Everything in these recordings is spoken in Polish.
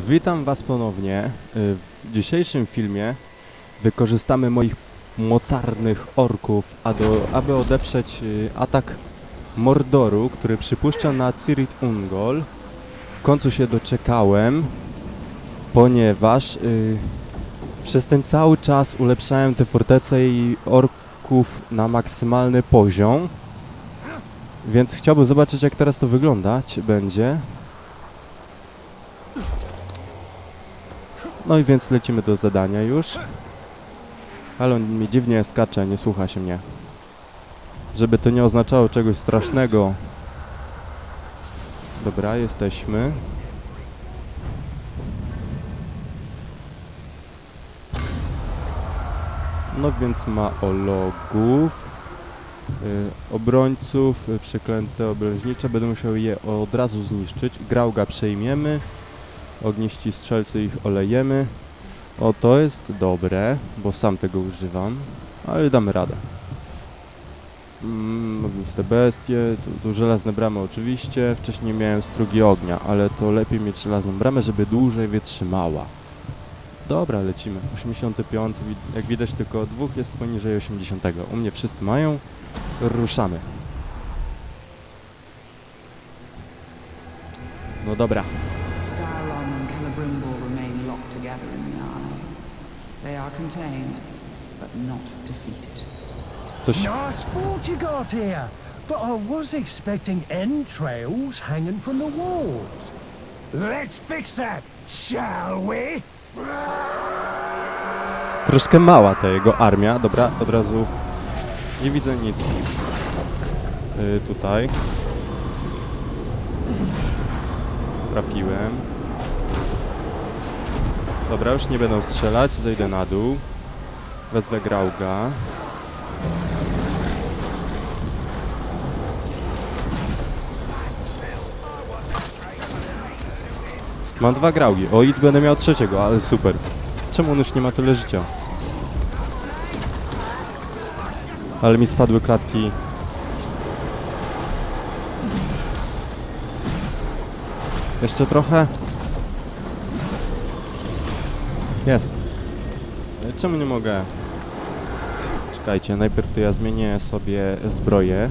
Witam Was ponownie. Y, W dzisiejszym filmie wykorzystamy moich mocarnych orków, aby odeprzeć y, atak Mordoru, który przypuszcza na Cirit Ungol. W końcu się doczekałem, ponieważ y, przez ten cały czas ulepszałem te fortece i orków na maksymalny poziom. Więc chciałbym zobaczyć, jak teraz to wyglądać będzie. No i więc lecimy do zadania już. Ale on mi dziwnie skacze, nie słucha się mnie. Żeby to nie oznaczało czegoś strasznego. Dobra, jesteśmy. No więc ma ologów, y, obrońców, y, przeklęte obrężnicze. Będę musiał je od razu zniszczyć. Grauga przejmiemy. Ogniści strzelcy ich olejemy. O, to jest dobre, bo sam tego używam, ale damy radę. Mm, ogniste bestie, tu, tu żelazne bramy oczywiście. Wcześniej miałem strugi ognia, ale to lepiej mieć żelazną bramę, żeby dłużej wytrzymała. Dobra, lecimy. 85, wi- jak widać tylko dwóch jest poniżej 80. U mnie wszyscy mają. Ruszamy. No dobra. They are contained, but not defeated. Coś Nice fort you got here, but I was expecting entrails hanging from the walls. Let's fix that, shall we? Troszkę mała ta jego armia. Dobra, od razu nie widzę nic. Yy, tutaj. Trafiłem. Dobra, już nie będą strzelać. Zejdę na dół. Wezwę Grauga. Mam dwa Graugi. O, i będę miał trzeciego, ale super. Czemu on już nie ma tyle życia? Ale mi spadły klatki. Jeszcze trochę? Jest. E, Czemu nie mogę? Czekajcie, najpierw to ja zmienię sobie zbroję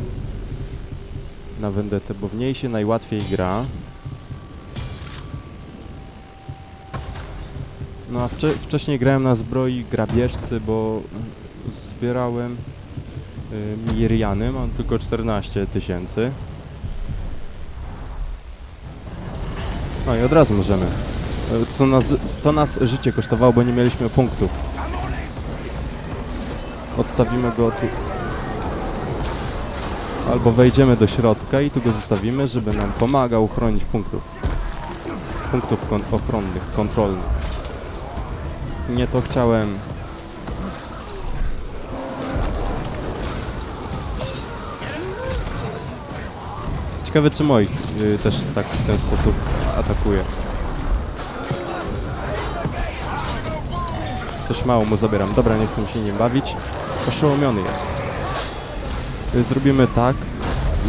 na Vendetę, bo w niej się najłatwiej gra. No a wcze wcześniej grałem na zbroi grabieżcy, bo zbierałem y, Miriany, mam tylko 14 tysięcy. No i od razu możemy. To nas, to nas życie kosztowało, bo nie mieliśmy punktów. Odstawimy go tu. Albo wejdziemy do środka i tu go zostawimy, żeby nam pomagał chronić punktów. Punktów kon ochronnych, kontrolnych. Nie to chciałem. Ciekawe czy moich y, też tak w ten sposób atakuje. Coś mało mu zabieram. Dobra, nie chcę się nim bawić. Oszołomiony jest. Zrobimy tak.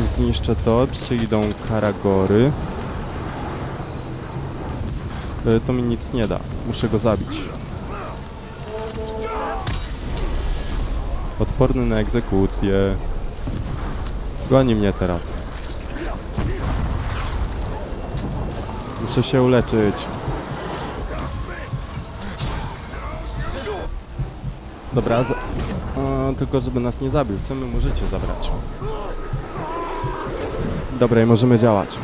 Zniszczę to. Przyjdą karagory. Y, To mi nic nie da. Muszę go zabić. Odporny na egzekucję. Goni mnie teraz. Muszę się uleczyć. Dobra, za... o, tylko żeby nas nie zabił. Chcemy mu życie zabrać. Dobra, i możemy działać.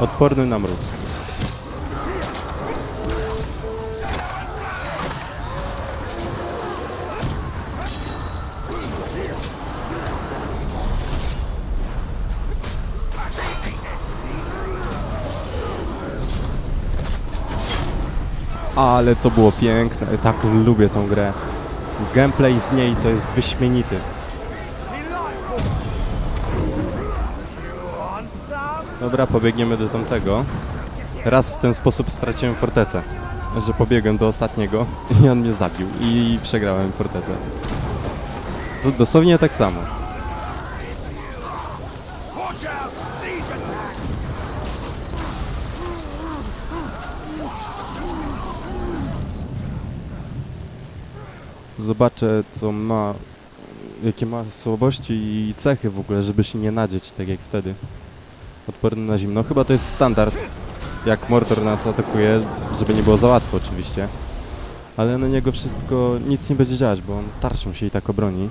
Odporny na mróz. Ale to było piękne. Tak lubię tą grę. Gameplay z niej to jest wyśmienity. Dobra, pobiegniemy do tamtego. Raz w ten sposób straciłem fortecę, że pobiegłem do ostatniego i on mnie zabił i przegrałem fortecę. To dosłownie tak samo. Zobaczę co ma, jakie ma słabości i cechy w ogóle, żeby się nie nadzieć tak jak wtedy. Odporny na zimno. Chyba to jest standard, jak Mordor nas atakuje, żeby nie było za łatwo oczywiście. Ale na niego wszystko, nic nie będzie działać, bo on tarczą się i tak obroni.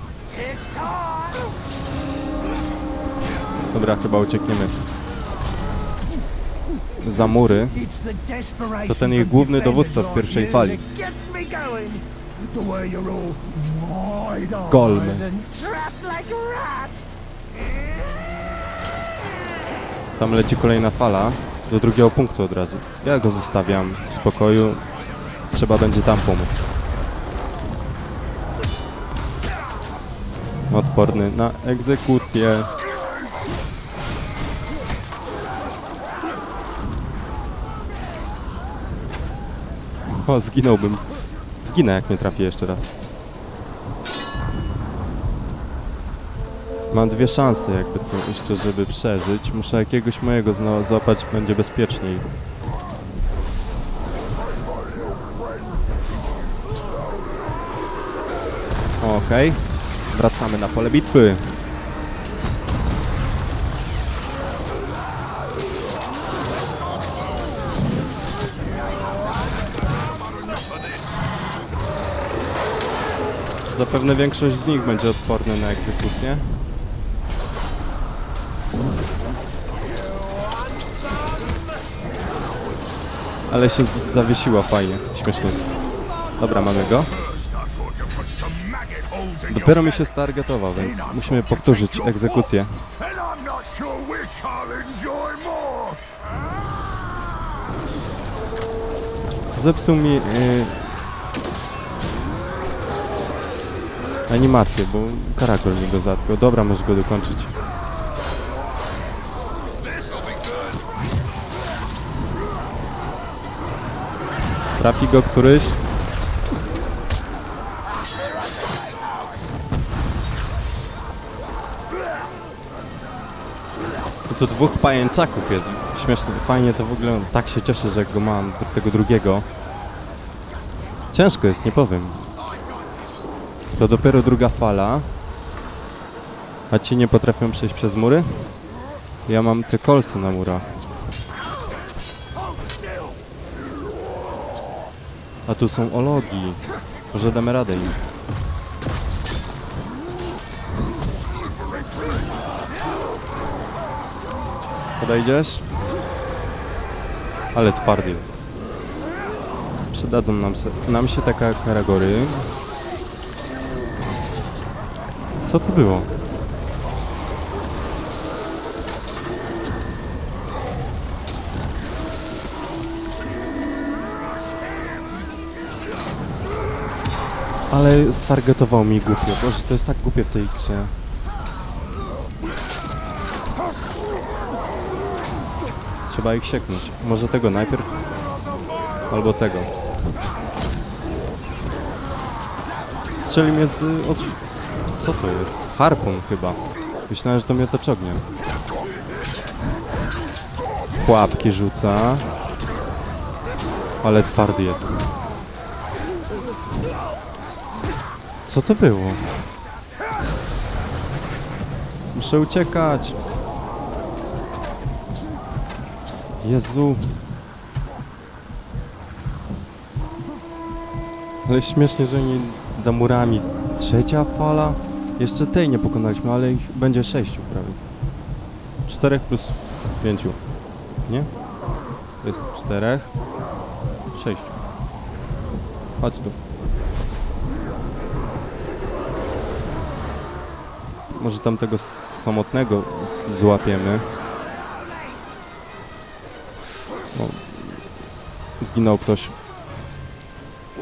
Dobra, chyba uciekniemy. Za mury. To ten ich główny dowódca z pierwszej fali. Golmy. Tam leci kolejna fala. Do drugiego punktu od razu. Ja go zostawiam w spokoju. Trzeba będzie tam pomóc. Odporny na egzekucję. O, zginąłbym. Zginę, jak mnie trafi jeszcze raz. Mam dwie szanse, jakby co, jeszcze, żeby przeżyć. Muszę jakiegoś mojego złapać, będzie bezpieczniej. Okej. Wracamy na pole bitwy. Zapewne większość z nich będzie odporny na egzekucję. Ale się zawiesiła fajnie, śmiesznie. Dobra, mamy go. Dopiero mi się stargetował, więc musimy powtórzyć egzekucję. Zepsuł mi yy, animację, bo karakol mi go zatkał. Dobra, możesz go dokończyć. Trafi go któryś. No to dwóch pajęczaków jest. Śmiesznie, fajnie to w ogóle. Tak się cieszę, że go mam do tego drugiego. Ciężko jest, nie powiem. To dopiero druga fala. A ci nie potrafią przejść przez mury? Ja mam te kolce na murach. A tu są ologi. Może damy radę im. Podejdziesz? Ale twardy jest. Przydadzą nam, se, nam się taka karagory. Co to było? Ale stargetował mi głupio. Boże, to jest tak głupie w tej grze. Trzeba ich sieknąć. Może tego najpierw? Albo tego. Strzeli mnie z... Od... Co to jest? Harpun chyba. Myślałem, że to miotacz ognia. Pułapki rzuca. Ale twardy jest. Co to było? Muszę uciekać. Jezu. Ale śmiesznie, że oni za murami. Trzecia fala? Jeszcze tej nie pokonaliśmy, ale ich będzie sześciu prawie. Czterech plus pięciu. Nie? Jest czterech. Sześciu. Chodź tu. Może tamtego samotnego złapiemy. O. Zginął ktoś.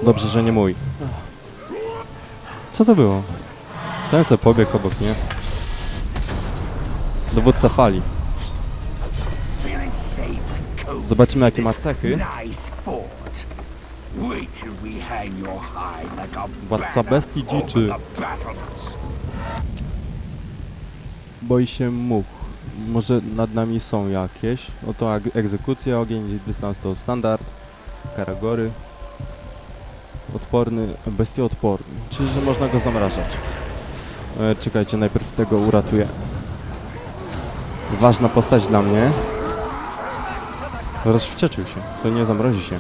Dobrze, że nie mój. Co to było? Ten se pobiegł obok mnie. Dowódca fali. Zobaczymy, jakie ma cechy. Władca bestii dziczy. Boi się much. Może nad nami są jakieś. Oto egzekucja, ogień, dystans to standard. Karagory. Odporny, bestia odporny. Czyli, że można go zamrażać. E, czekajcie, najpierw tego uratuję. Ważna postać dla mnie. Rozwścieczył się. To nie zamrozi się.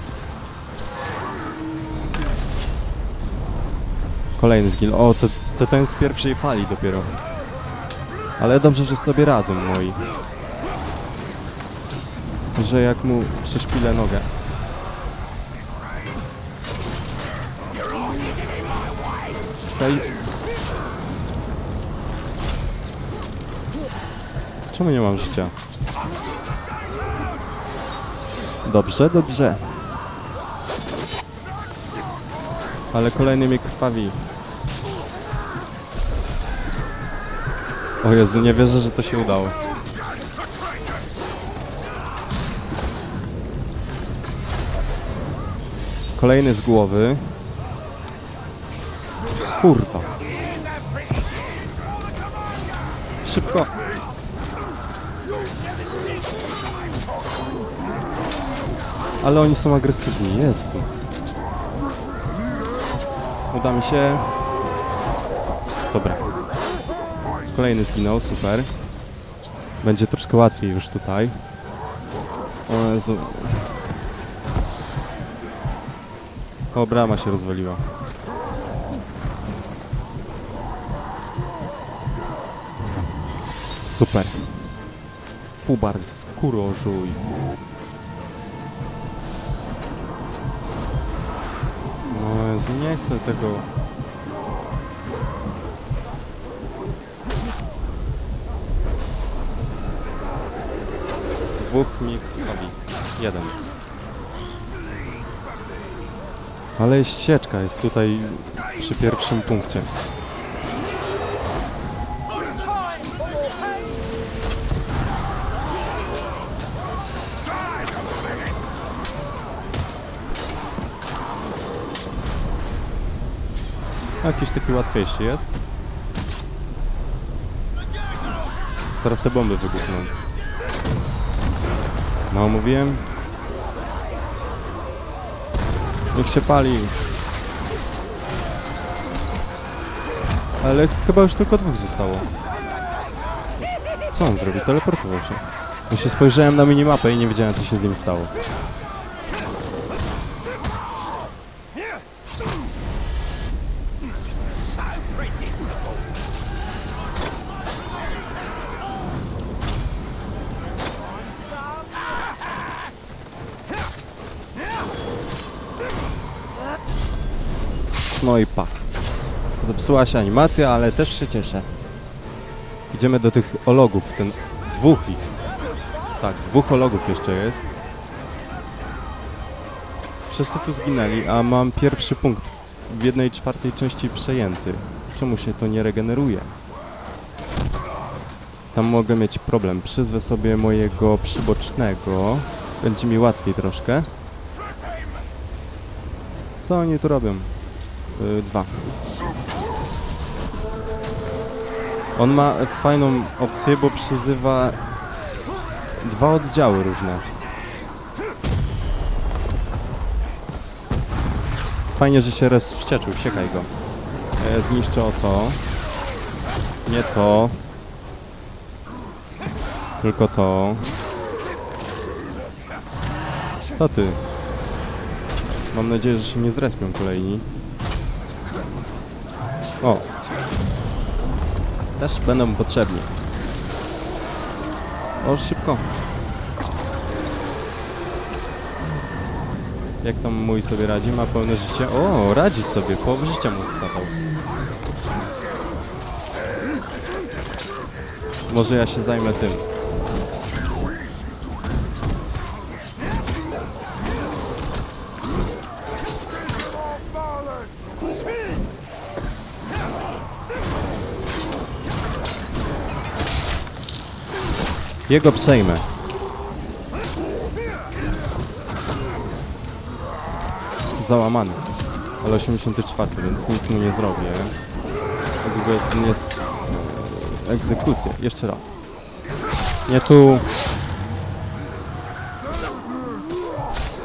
Kolejny zgil. O, to, to ten z pierwszej fali dopiero. Ale dobrze, że sobie radzę, moi. Że jak mu przyszpilę nogę. Okej. Czemu nie mam życia? Dobrze, dobrze. Ale kolejny mnie krwawi. O Jezu, nie wierzę, że to się udało. Kolejny z głowy. Kurwa. Szybko. Ale oni są agresywni, Jezu. Uda mi się. Dobra. Kolejny zginął, super. Będzie troszkę łatwiej już tutaj. O Jezu. O, brama się rozwaliła. Super. Fubar, skórożuj. Jezu, nie chcę tego... Dwóch mi krwawi. Jeden. Ale ścieżka jest tutaj przy pierwszym punkcie. Jakiś taki łatwiejszy jest. Zaraz te bomby wybuchną. No, mówiłem. Niech się pali. Ale chyba już tylko dwóch zostało. Co on zrobił? Teleportował się. Ja się spojrzałem na minimapę i nie wiedziałem, co się z nim stało. No i pa. Zepsuła się animacja, ale też się cieszę. Idziemy do tych ologów, ten dwóch ich. Tak, dwóch ologów jeszcze jest. Wszyscy tu zginęli, a mam pierwszy punkt w jednej czwartej części przejęty. Czemu się to nie regeneruje? Tam mogę mieć problem. Przyzwę sobie mojego przybocznego. Będzie mi łatwiej troszkę. Co oni tu robią? Y, dwa. On ma fajną opcję, bo przyzywa dwa oddziały różne. Fajnie, że się rozwścieczył, siekaj go. E, zniszczę to. Nie to. Tylko to. Co ty? Mam nadzieję, że się nie zrespią kolejni. O. Też będą potrzebni. O, szybko. Jak tam mój sobie radzi? Ma pełne życie? O, radzi sobie. Połowę życia mu spadał. Może ja się zajmę tym. Jego przejmę. załamany. Ale 84, więc nic mu nie zrobię. Nie jest e, egzekucja. Jeszcze raz. Nie tu.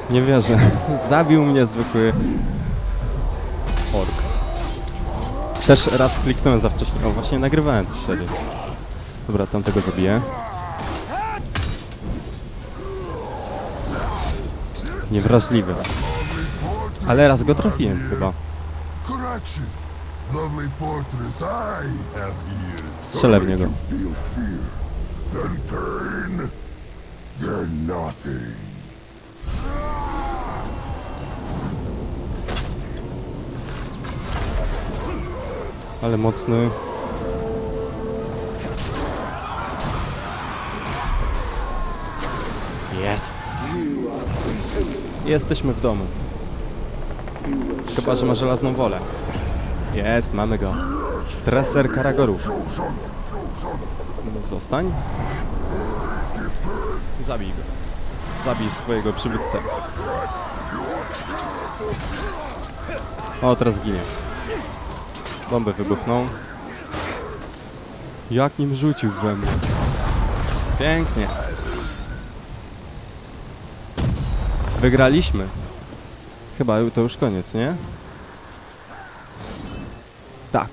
Nie wierzę. Zabił mnie zwykły ork. Też raz kliknąłem za wcześnie. O, właśnie nagrywałem też wtedy. Dobra, tamtego zabiję. Niewrażliwy. Ale raz go trafiłem chyba. Strzelę w niego. Ale mocny. Jesteśmy w domu. Chyba, że ma żelazną wolę. Jest, mamy go. Treser Karagorów. Zostań. Zabij go. Zabij swojego przywódcę. O, teraz ginie. Bomby wybuchną. Jak nim rzucił we mnie. Pięknie. Wygraliśmy. Chyba to już koniec, nie? Tak.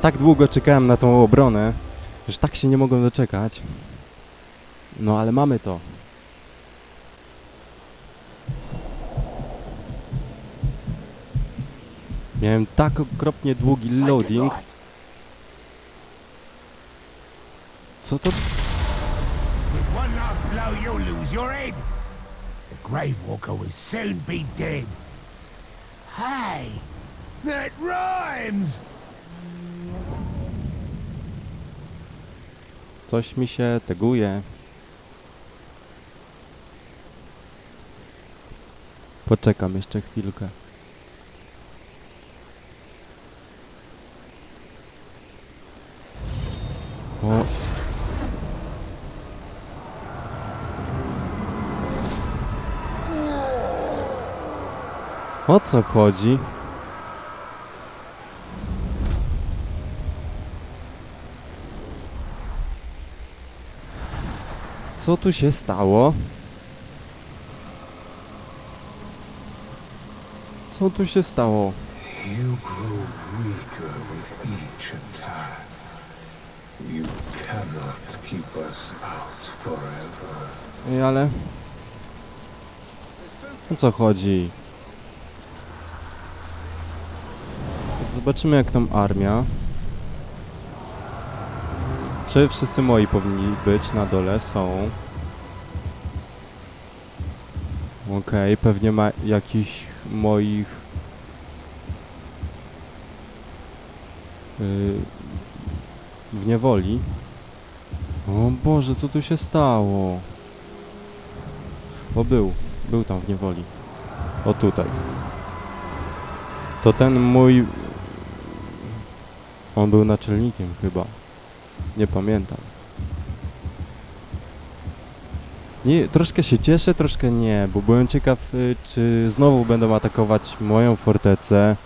Tak długo czekałem na tą obronę, że tak się nie mogłem doczekać. No ale mamy to. Miałem tak okropnie długi loading. Co to? With one last blow, you'll lose your head. The Grave Walker will soon be dead. Hey, that rhymes! Coś mi się teguje. Poczekam jeszcze chwilkę. O. O co chodzi? Co tu się stało? Co tu się stało? You grow weaker with each attack. You cannot keep us out forever. Ej, ale... O co chodzi? Zobaczymy jak tam armia. Czy wszyscy moi powinni być na dole? Są. Okej, pewnie ma jakichś moich... Yy, w niewoli. O Boże, co tu się stało? O, był. Był tam w niewoli. O, tutaj. To ten mój... On był naczelnikiem chyba. Nie pamiętam. Nie, troszkę się cieszę, troszkę nie, bo byłem ciekaw, y, czy znowu będą atakować moją fortecę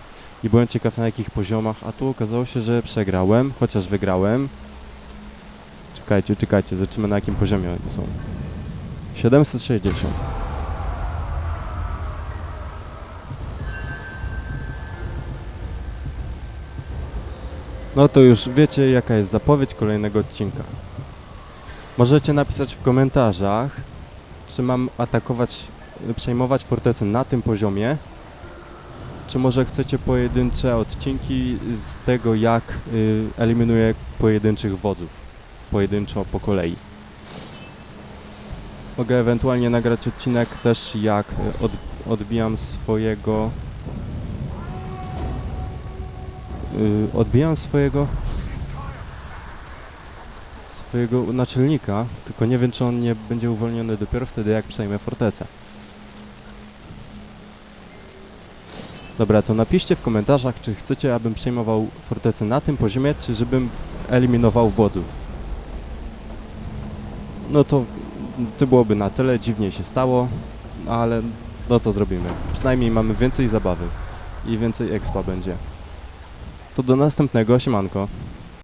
i byłem ciekaw na jakich poziomach, a tu okazało się, że przegrałem, chociaż wygrałem. Czekajcie, czekajcie, zobaczymy na jakim poziomie oni są. 760. No to już wiecie, jaka jest zapowiedź kolejnego odcinka. Możecie napisać w komentarzach, czy mam atakować, przejmować fortecę na tym poziomie, czy może chcecie pojedyncze odcinki z tego, jak y, eliminuję pojedynczych wodzów, pojedynczo po kolei. Mogę ewentualnie nagrać odcinek też jak y, od, odbijam swojego odbijam swojego swojego naczelnika, tylko nie wiem czy on nie będzie uwolniony dopiero wtedy jak przejmę fortecę. Dobra, to napiszcie w komentarzach, czy chcecie, abym przejmował fortecę na tym poziomie, czy żebym eliminował wodzów. No to to byłoby na tyle, dziwnie się stało, ale no co zrobimy? Przynajmniej mamy więcej zabawy i więcej expa będzie. To do następnego, siemanko.